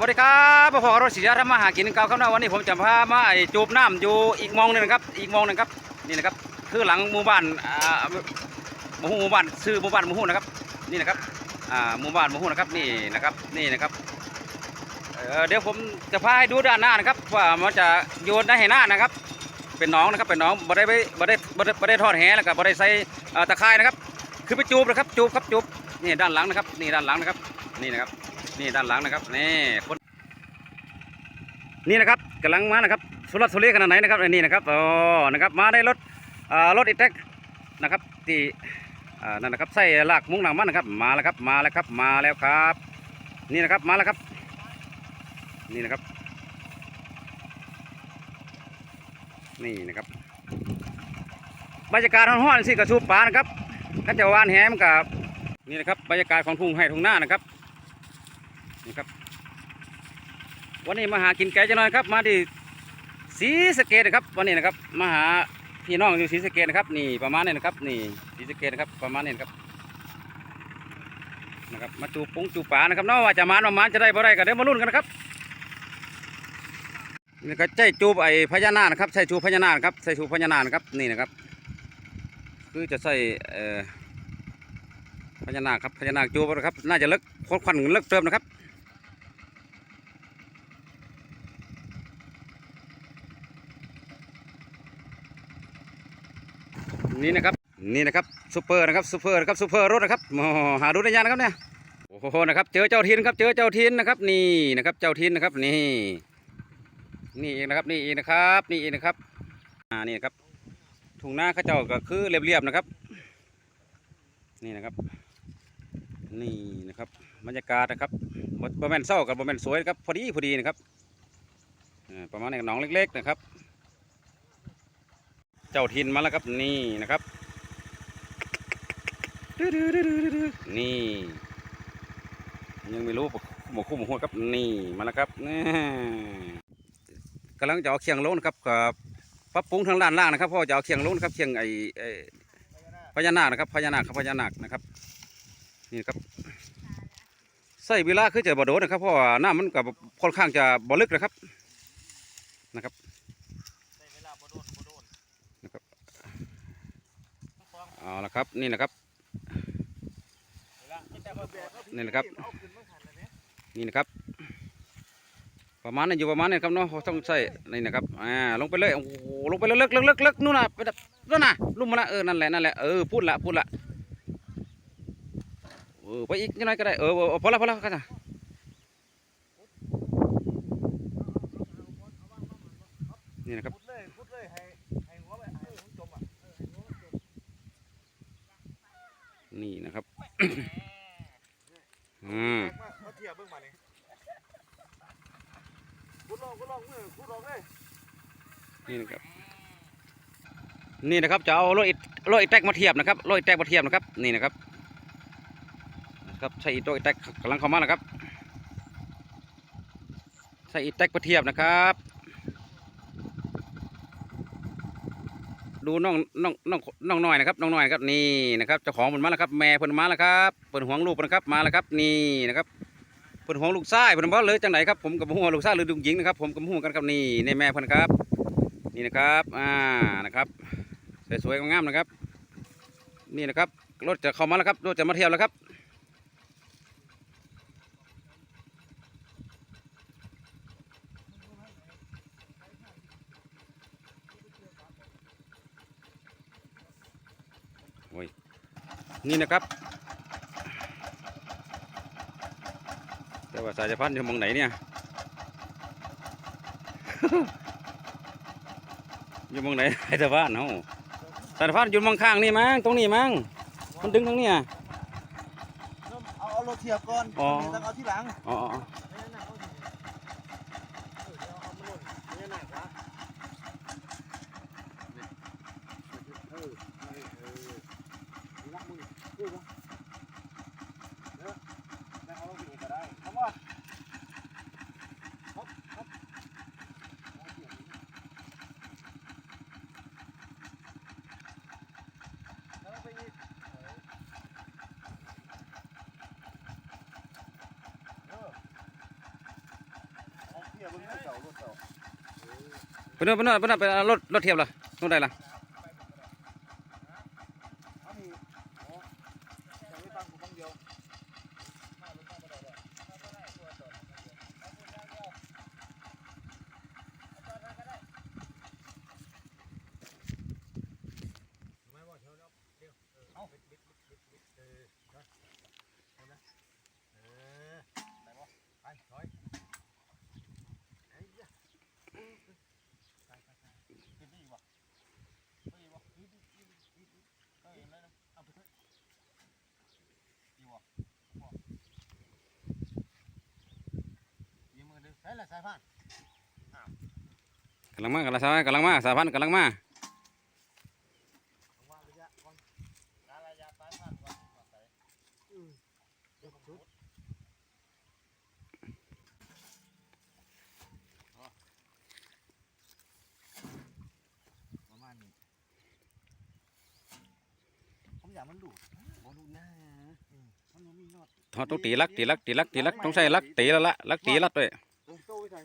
วัสดีครับพ่อรถสียทำมาหากินเก่าครับนะวันนี้ผมจะพามาไอจูบน้ำอยู่อีกมองหนึงนะครับ อีกมองหนึงครับนี่นะครับคือหลังหมู่บ้านอ่าหมู่หมู่บ้านซื้อหมู่บ้านหมู่หูนะครับนี่นะครับอ่าหมู่บ้านหมู่หูนะครับนี่นะครับนี่นะครับเดี๋ยวผมจะพาให้ดูด้านหน้านะครับ ว่ามันจะโยนได้ให้หน้านะครับ เป็นน้องนะครับเป็นน้องบ่ได้ไปบ่ได้บ่ได้บ่ได้ทอดแหแล้วก็บ่ได้ใส่ตะไคร้นะครับ คือไปจูบนะครับจูบครับจูบนี่ด้านหลังนะครับ นี่ด้านหลังนะครับ นี่นะครับ นี่ด้านหลังนะครับนี่คนนี่นะครับกำลังมานะครับสุรัตสุรีขนาดไหนนะครับนี่นะครับอ๋อนะครับมาได้รถอ่ารถอีแท็กนะครับที่อ่านั่นนะครับใส่ลากมุ้งหนังมันนะครับมาแล้วครับมาแล้วครับมาแล้วครับ นี่นะครับมาแล้วครับ นี่นะครับ นี่นะครับบรรยากาศห้อนๆสิกระชูปลานะครับก็จะวานแหมกับนี่นะครับบรรยากาศของทุ่งไห่ทุ่งหน้านะครับ นี่ครับ วันนี้มาหากินไก่จะหน่อยครับ มาที่ศรีสเกดนะครับ วันนี้นะครับมาหาพี่น้องอยู่ศรีสเกดนะครับนี่ประมาณนี้นะครับ นี่ศรีสเกดนะครับประมาณนี้นะครับนะครับมาจูปุ้งจูป่านะครับเนาะว่าจะมานประมาณจะได้บ่ได้ก็เดี๋ยวมาลุ้นกันนะครับนี่ก็ใช้จูบไอ้พญานาคนะครับใช้จูบพญานาคนะครับใช้จูบพญานาคนะครับนี่นะครับ คือจะใส่เอ่อพญานาคครับพญานาคจูบนะครับ น่าจะเลิกโคดควันเลิกเติมนะครับ นี่นะครับนี่นะครับซูเปอร์นะครับซูเปอร์นะครับซูเปอร์รถนะครับโอ้หาดูได้ยากนะครับเนี่ยโอ้โหนะครับเจอเจ้าทินครับเจอเจ้าทินนะครับนี่นะครับเจ้าทินนะครับนี่นี่เองนะครับนี่เองนะครับนี่เองนะครับอ่านี่ครับทุ่งนาข้าเจ้าก็คือเรียบๆนะครับ นี่นะครับ นี่นะครับบรรยากาศนะครับบ่แม่นเศร้ากับบ่แม่นสวยนะครับพอดีพอดีนะครับอ่าประมาณนี้หนองเล็ก ๆ นะครับ จ้าทินมาแล้วครับนี่นะครับ นี่ยังไม่รู้หมกคู่หมกหัวครับนี่มาแล้วครับนี่กำลังจะเอาเคียงลงนะครับกับปรับปรุงทางด้านล่างนะครับเพราะว่าจะเอาเคียงลงนะครับเคียงไอ้ไอพญานาคนะครับพญานาคครับพญานาคนะครับนี่ครับใส่เวลาคือจะบ่โดนนะครับเพราะว่าน้ำมันกับค่อนข้างจะบลึกนะครับนะครับ ใช้เวลาบ่โดนบ่โดน นะครับ เอาละครับนี่นะครับนี่แต่ว่าแบกนี่นะครับ นี่นะครับ ประมาณนี้อยู่ประมาณนี้ครับเนาะต้องใส่นี่นะครับอ่าลงไปเลยโอ้โหลงไปเลยเลิกเลิกเลิกเลิกนู่นน่ะไปดับนู่นน่ะลุ่มมาละเออนั่นแหละนั่นแหละเออพูดละพูดละเออไปอีกนิดหน่อยก็ได้เออเออพอละพอละก็ได้นี่นะครับ พุดเลยพุดเลยให้ให้หัวไปให้หัวจมอะเออให้หัวมันจม นี่นะครับอืมมามาเทียบเบิ่งมานี่พุดลองพุดลองมือพุดลองเลยนี่นะครับ นี่นะครับจะเอารถอิรถอีแท็กมาเทียบนะครับรถอีแท็กมาเทียบนะครับ นี่นะครับนะครับใช้อีโตอีแท็กกำลังเข้ามานะครับใช้อีแท็กมาเทียบนะครับ ดูน้องน้องน้องน้องน้อยนะครับน้องน้อยนะครับนี่นะครับเจ้าของเพิ่นมาแล้วครับแม่เพิ่นมาแล้วครับเพิ่นหวงลูกเพิ่นครับมาแล้วครับนี่นะครับเพิ่นหวงลูกชายเพิ่นบ่เลยจังไหนครับผมกับหัวลูกชายหรือลูกหญิงนะครับผมกับหัวกันครับนี่นี่แม่เพิ่นครับ นี่นะครับอ่านะครับสวยๆงามๆนะครับ นี่นะครับรถจะเข้ามาแล้วครับรถจะมาเที่ยวแล้วครับ นี่นะครับ แต่ว่าสายพันธุ์อยู่หมองไหนเนี่ยอยู่หมองไหนไอ้สะพานเฮาสายพันธุ์อยู่หมองข้างนี่มั้งตรงนี้มั้งมันดึงตรงเนี้ยเอาเอารถเทียบก่อนอ๋อต้องเอาที่หลังอ๋ออ๋ออ๋อ ไม่นั่นเอาสิเออเดี๋ยวเอามาหล่นไม่นั่นวะเออเออเออนี่ละมึงดูบ่เด้อได้เอาไปก็ได้เอาบ่ครับครับเอาเทียบนี่แล้วเอาไปอีกเออเออ ไปนู่นไปนู่นไปนู่นไปรถรถเทียบเหรอนู่นได้ละ เอานี่โอ้จะไม่ฟังกูฟังเดียว ไม่ว่าเธอแล้วเดี๋ยวเออเอาบิดบิดบิดบิดบิดเออได้เอานะเออไหนวะไปถอยไอ้ยะไปไปไปบิดดีวะบิดดีวะบิดบิดบิดบิดบิดเออนั่นนะเอาไปเถอะดีวะวะยืมมือดึงใส่ละสายพานกำลังมากำลังสายกำลังมาสายพันธุ์กำลังมาวางระยะก่อนระยะสายพานก่อนก่อนใส่อืมเดี๋ยวผมชุดประมาณนี้ผมอยากมันดูดบอดูหน้าอืมมันบ่มียอดทอดต้องตีลักตีลักตีลักตีลักต้องใช้ลักตีแล้วละลักตีลัดด้วย โอ้โต้ไปใส่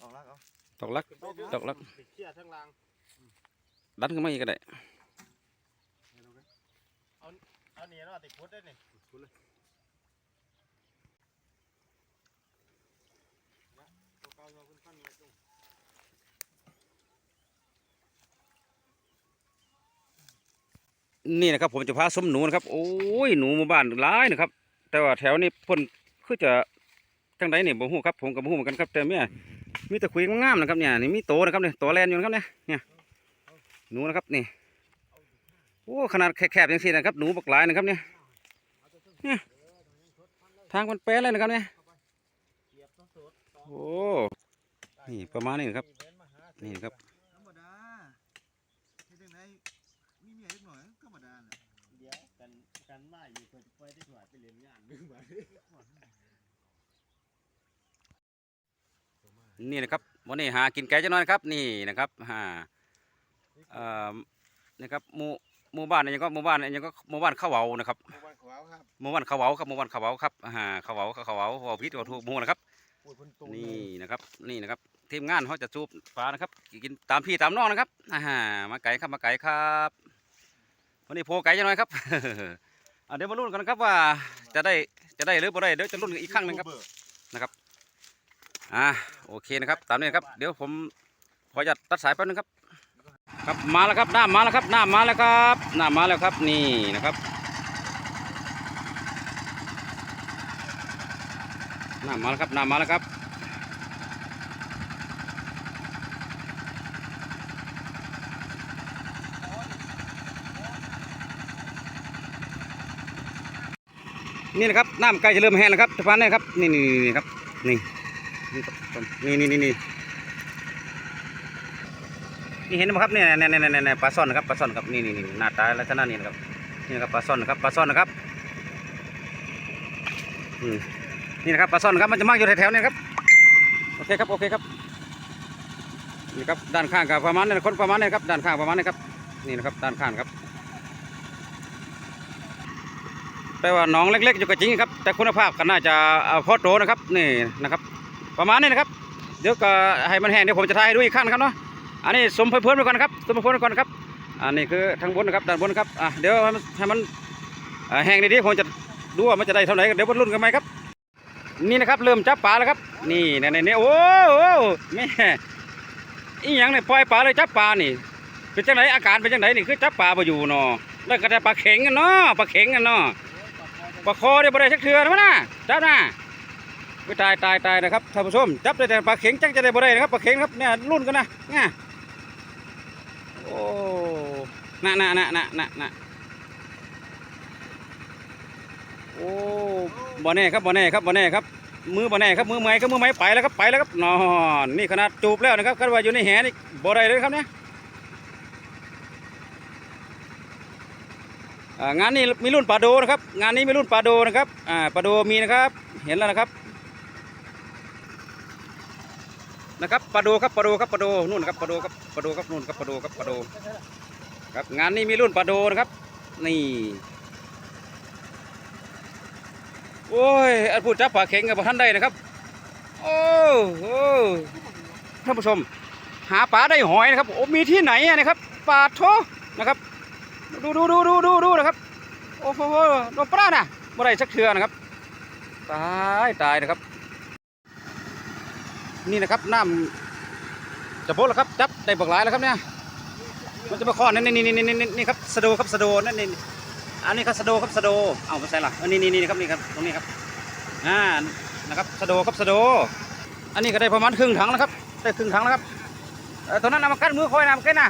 ออกแล้วเอา ตกลัก ตกล้วติดเชี่ยทั้งรางดันขึ้นมาอีกก็ได้ เอาเนี่ยเนาะติดพุทธได้นี่พุทธเลยนะตัวเก่าเราขึ้นขั้นมาจุ่มนี่นะครับผมจะพาสมหนูนะครับ โอ้ยหนูหมู่บ้านหลายนะครับ แต่ว่าแถวนี้พ่นคือจะจังไดนี่บ่ฮู้ครับ ผมก็บ่ฮู้เหมือนกันครับแต่เนี่ย มีแต่คุยงามนะครับเนี่ยนี่มีโตนะครับเนี่ยโตแลนอยู่นะครับเนี่ยเนี่ยหนูนะครับนี่โอ้ขนาดแคบๆอย่างนี้นะครับหนูบักหลายนะครับเนี่ยเนี่ยทางมันแปรเลยนะครับเนี่ยเหยียบต้องสดโอ้นี่ประมาณนี้นะครับนี่ครับกันกันมาอยู่คนไปได้ถวายไปเรียนงานดึงมา นี่นะครับวันนี้หากินไก่จะน้อยนะครับนี่นะครับหาเอ่อนะครับหมู่หมู่บ้านนี่ยังก็หมู่บ้านนี่ยังก็หมู่บ้านข้าวเหวานะครับหมู่บ้านขวาวครับหมู่บ้านข้าวเหวาครับหมู่บ้านข้าวเหวาครับอ่าข้าวเหวาข้าวเหวาข้าวเหวาพิษข้าวถูกหมู่นะครับพูดเพิ่นตูนี่นะครับนี่นะครับทีมงานเขาจะจูบปลานะครับกินตามพี่ตามน้องนะครับอ่ามาไก่ครับมาไก่ครับวันนี้โพไก่จะน้อยครับอ่าเดี๋ยวมาลุ้นกันนะครับว่าจะได้จะได้หรือบ่ได้เดี๋ยวจะลุ้นอีกครั้งหนึงครับ อ่าโอเคนะครับตามนี้นะครับเดี๋ยวผมขออนุญาตตัดสายแป๊บนึงครับครับมาแล้วครับหน้ำมาแล้วครับหน้ำมาแล้วครับหน้ำมาแล้วครับนี่นะครับหน้ำมาแล้วครับหน้ำมาแล้วครับนี่นะครับน้ำใกล้จะเริ่มแห้งแล้วครับสะพานนี่ครับนี่นี่นี่ครับนี่ นี่นี่นี่นี่นี่เห็นไหมครับเนี่ยเนี่ยเนี่ยเนี่ยเนี่ยปลาซ่อนนะครับปลาซ่อนครับนี่นี่นี่หน้าตาลักษณะนี้นะครับนี่นะครับปลาซ่อนนะครับปลาซ่อนนะครับอืมนี่นะครับปลาซ่อนนะครับมันจะมากอยู่แถวๆนี้ครับโอเคครับโอเคครับนี่ครับด้านข้างกับประมาณนี้คนประมาณนี้ครับด้านข้างประมาณนี้ครับนี่นะครับด้านข้างครับแปลว่าน้องเล็กๆอยู่ก็จริงครับ แต่คุณภาพก็น่าจะพอโตนะครับนี่นะครับ ประมาณนี้นะครับ เดี๋ยวก็ให้มันแห้งเดี๋ยวผมจะถ่ายให้ดูอีกครั้นะครับเนาะอันนี้สมเพื่อนไปก่อนนะครับสมเพื่อนไปก่อนนะครับอันนี้คือทางบนนะครับด้านบนนะครับอะเดี๋ยวให้มันแห้งดีๆผมจะดูว่ามันจะได้เท่าไหร่เดี๋ยวมาลุ้นกันไหมครับ นี่นะครับเริ่มจับปลาแล้วครับ นี่ในในนี่โอ้โหแม่อีหยังเนี่ยปล่อยปลาเลยจับปลานี่เป็นจังไหนอาการเป็นจังไหนนี่คือจับปลาไปอยู่เนาะแล้วก็ได้ปลาเข็งกันเนาะปลาเข็งกันเนาะปลาคอได้บ่ได้สักเทือนะวะน่ะจับนะ ไม่ตายตายตายนะครับท่านผู้ชมจับได้แต่ปลาเข็งจังจะได้บ่ได้นะครับปลาเข็งครับเนี่ยรุ่นกันนะเนี่ยโอ้น่ะน่ะน่ะน่ะน่ะน่ะโอ้บ่แน่ครับบ่แน่ครับบ่แน่ครับ มือบ่แน่ครับมือไม้ครับมือไม้ไปแล้วครับไปแล้วครับนอนนี่ขนาดจูบแล้วนะครับคาดว่าอยู่ในแหนี่บ่ได้เลยครับเนี่ยงานนี้มีรุ่นปลาโดนะครับ งานนี้มีรุ่นปลาโดนะครับอ่าปลาโดมีนะครับ เห็นแล้วนะครับ นะครับปลาโดครับปลาโดครับปลาโดนู่นนะครับปลาโดครับปลาโดครับนู่นครับปลาโดครับปลาโดครับงานนี้มีรุ่นปลาโดนะครับ นี่ โอ้ยอันพูดจับปลาเข็งกับท่านได้นะครับ โอ้โหท่านผู้ชม หาปลาได้หอยนะครับโอ้มีที่ไหนนะครับปลาโถนะครับ ดูดูดูดูดูดูนะครับโอ้โหโดนปลาน่ะเมื่อไรสักเทือนะครับ ตายตายนะครับ นี่นะครับน้ำจะโบดแล้วครับจับได้บักหลายแล้วครับเนี่ยมันจะมาข้อนั่นนี่นี่นี่นี่นี่ครับสะโดครับสะโดนั่นนี่อันนี้ครับสะโดครับสะโดเอาไปใส่ละอันนี้นี่นี่ครับนี่ครับตรงนี้ครับอ่านะครับสะโดครับสะโด อันนี้ก็ได้ประมาณครึ่งถังแล้วครับได้ครึ่งถังแล้วครับตอนนั้นนำมากั้นมือคอยนำกันนะ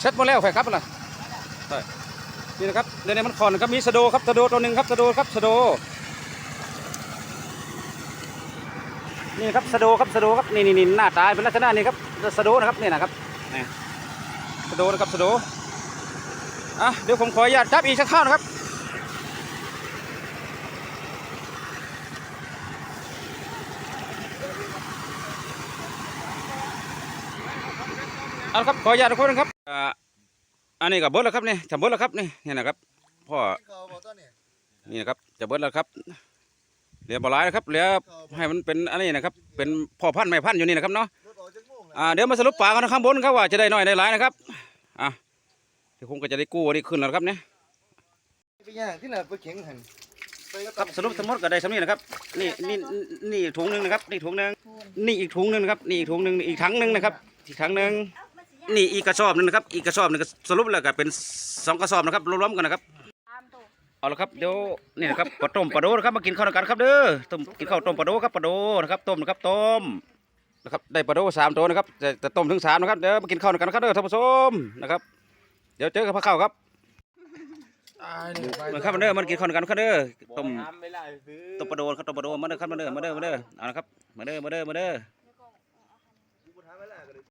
เช็ดหมดแล้วไฟครับล่ะนี่นะครับเดี๋ยวนี้มันคอนครับมีสะโดครับสะโดตัวหนึ่งครับสะโดครับสะโด นี่ครับสะโดครับสะโดครับนี่นี่นี่หน้าตาเป็นลักษณะนี้ครับสะโดนะครับนี่นะครับนี่สะโดนะครับสะโดอะเดี๋ยวผมขออนุญาตจับอีกสักข้าวนะครับเอาครับขออนุญาตทุกคนครับอ่าอันนี้กับเบิร์ดแล้วครับนี่จะเบิร์ดแล้วครับนี่นี่นะครับพ่อนี่นี่นะครับจะเบิร์ดแล้วครับ เหลือบหลายนะครับเหลือให้มันเป็นอันนี้นะครับ เป็นพ่อพันธุ์แม่พันธุ์อยู่นี่นะครับเนาะรถออกจากโมงแล้วอ่าเดี๋ยวมาสรุปปลากันข้างบนครับว่าจะได้น้อยได้หลายนะครับอะเดี๋ยวคงก็จะได้กู้อันนี้ขึ้นแล้วนะครับเนี่ยไปย่างที่ไหนไปเข็งหันไปก็ครับสรุปทั้งหมดก็ได้สำนี้นะครับนี่นี่นี่ถุงหนึ่งนะครับนี่ถุงหนึ่งนี่อีกถุงหนึ่งนะครับนี่อีกถุงหนึ่งนี่อีกถังหนึ่งนะครับอีกถังหนึ่งนี่อีกกระสอบหนึงนะครับอีกกระสอบหนึงก็สรุปแล้วก็เป็นสองกระสอบนะครับรวมๆกันนะครับ เอาละครับเดี๋ยวนี่นะครับปลาต้มปลาโดนะครับมากินข้าวด้วยกันครับเด้อต้มกินข้าวต้มปลาโดครับปลาโดนะครับต้มนะครับต้มนะครับได้ปลาโดสามตัวนะครับจะจะต้มถึงสามนะครับเดี๋ยวมากินข้าวด้วยกันนะครับเด้อท่านผู้ชมนะครับเดี๋ยวเจอกับพระข้าวครับตายเนี่ยไปมันครับมาเด้อมันกินข้าวด้วยกันครับเด้อต้มทำไม่ได้ซื้อต้มปลาโดครับต้มปลาโดมาเด้อครับมาเด้อมาเด้อมาเด้อเอาละครับมาเด้อมาเด้อมาเด้อ